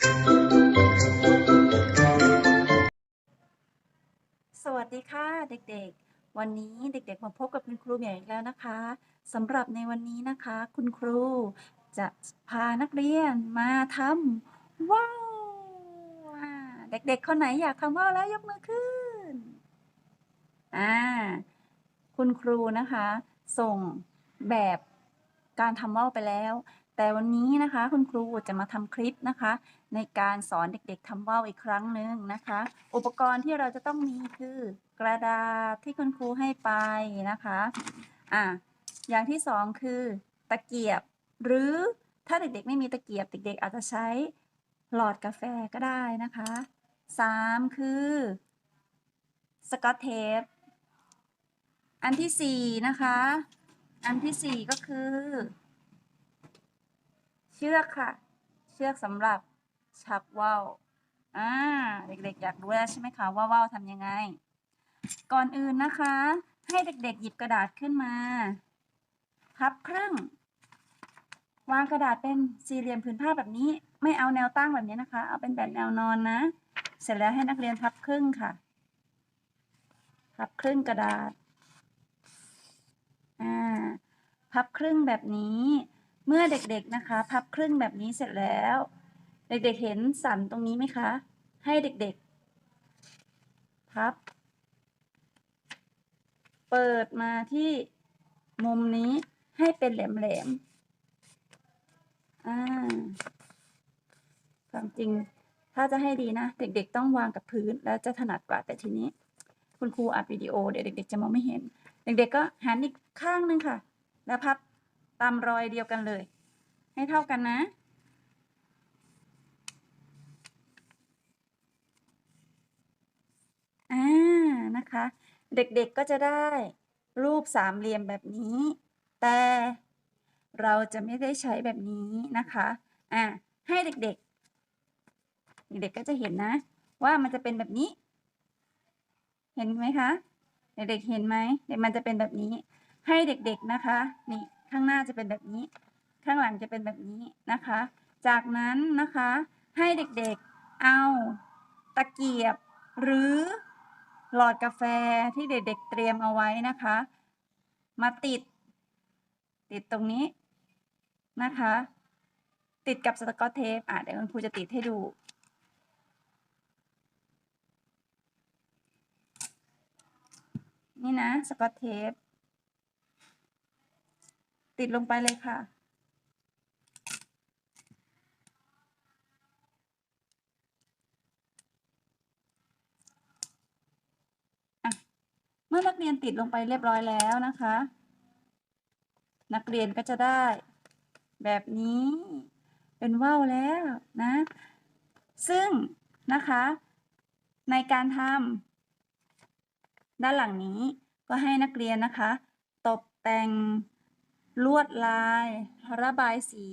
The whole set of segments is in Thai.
สวัสดีค่ะเด็กๆ วันนี้เด็กๆ มาพบกับคุณครูใหญ่อีกแล้วนะคะสำหรับในวันนี้นะคะ คุณครูจะพานักเรียนมาทำว้าวเด็กๆ คนไหนอยากทำว่าวแล้วยกมือขึ้นอ่าคุณครูนะคะ ส่งแบบการทำว่าวไปแล้ว แต่วันนี้นะคะคุณครูจะมาทำคลิปนะคะ ในการสอนเด็กๆทำว่าวอีกครั้งหนึ่งนะคะ อุปกรณ์ที่เราจะต้องมีคือกระดาษที่คุณครูให้ไปนะคะอะอย่างที่สองคือตะเกียบ หรือถ้าเด็กๆไม่มีตะเกียบ เด็กๆอาจจะใช้หลอดกาแฟก็ได้นะคะสามคือสกอตเทปอันที่สี่นะคะ อันที่สี่ก็คือ เชือกค่ะ เชือกสำหรับชักว่าวอ่าเด็กๆอยากรู้แล้วใช่ไหมคะว่าว่าวทำยังไง ก่อนอื่นนะคะ ให้เด็กๆหยิบกระดาษขึ้นมาพับครึ่ง วางกระดาษเป็นสี่เหลี่ยมผืนผ้าแบบนี้ ไม่เอาแนวตั้งแบบนี้นะคะ เอาเป็นแบบแนวนอนนะ เสร็จแล้วให้นักเรียนพับครึ่งค่ะ พับครึ่งกระดาษอ่าพับครึ่งแบบนี้ เมื่อเด็กๆนะคะ พับครึ่งแบบนี้เสร็จแล้ว เด็กๆเห็นสันตรงนี้ไหมคะ ให้เด็กๆ พับ เปิดมาที่มุมนี้ให้เป็นแหลมๆอ่าความจริงถ้าจะให้ดีนะ เด็กๆ ต้องวางกับพื้นแล้วจะถนัดกว่าแต่ทีนี้ คุณครูอัดวิดีโอเดี๋ยวเด็ก ๆ จะมองไม่เห็น เด็กๆก็หันอีกข้างหนึงค่ะ แล้วพับ ตามรอยเดียวกันเลย ให้เท่ากันนะ อ่า นะคะ เด็กๆก็จะได้รูปสามเหลี่ยมแบบนี้ แต่เราจะไม่ได้ใช้แบบนี้นะคะ อ่า ให้เด็กๆ เด็กๆก็จะเห็นนะ ว่ามันจะเป็นแบบนี้ เห็นไหมคะ เด็กๆ เห็นไหมเด็กมันจะเป็นแบบนี้ ให้เด็กๆ นะคะ นี่ ข้างหน้าจะเป็นแบบนี้ ข้างหลังจะเป็นแบบนี้นะคะ จากนั้นนะคะให้เด็กๆเอาตะเกียบหรือหลอดกาแฟที่เด็กๆเตรียมเอาไว้นะคะ มาติด ติดตรงนี้นะคะ ติดกับสกอตเทปอะเดี๋ยวคุณครูจะติดให้ดู นี่นะสกอตเทป ติดลงไปเลยค่ะ เมื่อนักเรียนติดลงไปเรียบร้อยแล้วนะคะ นักเรียนก็จะได้ แบบนี้เป็นว่าวแล้วนะ ซึ่งนะคะ ในการทำด้านหลังนี้ก็ให้นักเรียนนะคะ ตกแต่ง ลวดลายระบายสี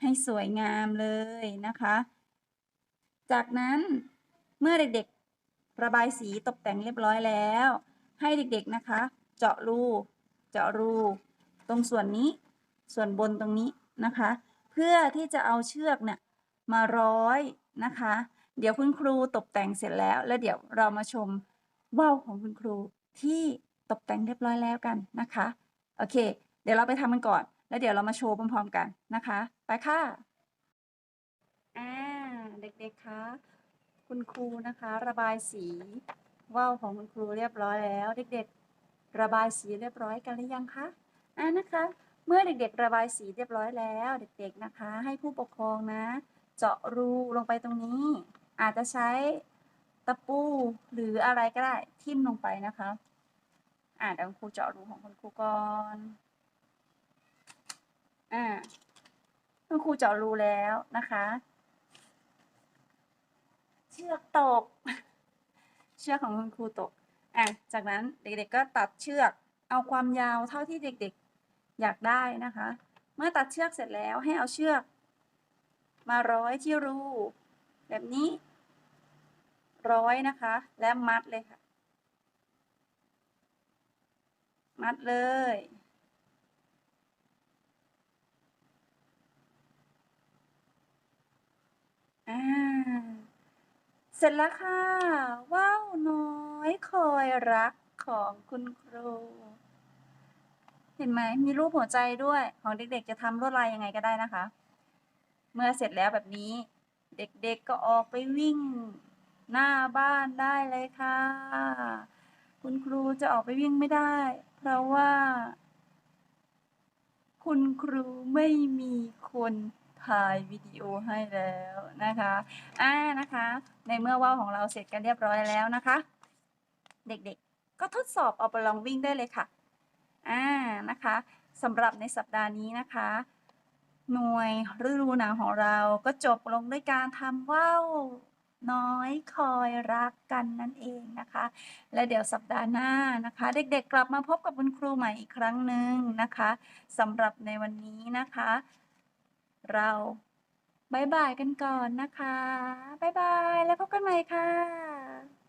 ให้สวยงามเลยนะคะ จากนั้นเมื่อเด็กๆระบายสีตกแต่งเรียบร้อยแล้ว ให้เด็กๆนะคะ เจาะรูเจาะรูตรงส่วนนี้ส่วนบนตรงนี้นะคะ เพื่อที่จะเอาเชือกเนี่ยมาร้อยนะคะ เดี๋ยวคุณครูตกแต่งเสร็จแล้ว แล้วเดี๋ยวเรามาชมว่าวของคุณครูที่ตกแต่งเรียบร้อยแล้วกันนะคะ โอเค เดี๋ยวเราไปทำกันก่อน แล้วเดี๋ยวเรามาโชว์พร้อมๆกันนะคะ ไปค่ะอ่าเด็กๆคะคุณครูนะคะ ระบายสีว่าวของคุณครูเรียบร้อยแล้ว เด็กๆ ระบายสีเรียบร้อยกันหรือยังคะอ่านะคะ เมื่อเด็กๆ ระบายสีเรียบร้อยแล้ว เด็กๆนะคะ ให้ผู้ปกครองนะ เจาะรูลงไปตรงนี้ อาจจะใช้ตะปูหรืออะไรก็ได้ทิ่มลงไปนะคะอ่าเดี๋ยวคุณครูเจาะรูของคุณครูก่อน อ่าคุณครูเจาะรูแล้วนะคะ เชือกตก เชือกของคุณครูตกอะจากนั้นเด็กๆก็ตัดเชือก เอาความยาวเท่าที่เด็กๆอยากได้นะคะ เมื่อตัดเชือกเสร็จแล้วให้เอาเชือก มาร้อยที่รูแบบนี้ ร้อยนะคะ และมัดเลยค่ะ มัดเลย อ่า เสร็จแล้วค่ะ ว้าวน้อยคอยรักของคุณครู เห็นไหมมีรูปหัวใจด้วย ของเด็กๆจะทำลวดลายยังไงก็ได้นะคะ เมื่อเสร็จแล้วแบบนี้ เด็กๆก็ออกไปวิ่ง หน้าบ้านได้เลยค่ะ คุณครูจะออกไปวิ่งไม่ได้ เพราะว่า คุณครูไม่มีคน ถ่ายวิดีโอให้แล้วนะคะอ่านะคะ ในเมื่อว่าวของเราเสร็จกันเรียบร้อยแล้วนะคะ เด็กๆ ก็ทดสอบเอาไปลองวิ่งได้เลยค่ะอ่านะคะสำหรับในสัปดาห์นี้นะคะ หน่วยฤดูหนาวของเราก็จบลงด้วยการทำว่าวน้อยคอยรักกันนั่นเองนะคะ และเดี๋ยวสัปดาห์หน้านะคะ เด็กๆกลับมาพบกับคุณครูใหม่อีกครั้งหนึ่งนะคะสำหรับในวันนี้นะคะ เราบายบายกันก่อนนะคะบายบายแล้วพบกันใหม่ค่ะ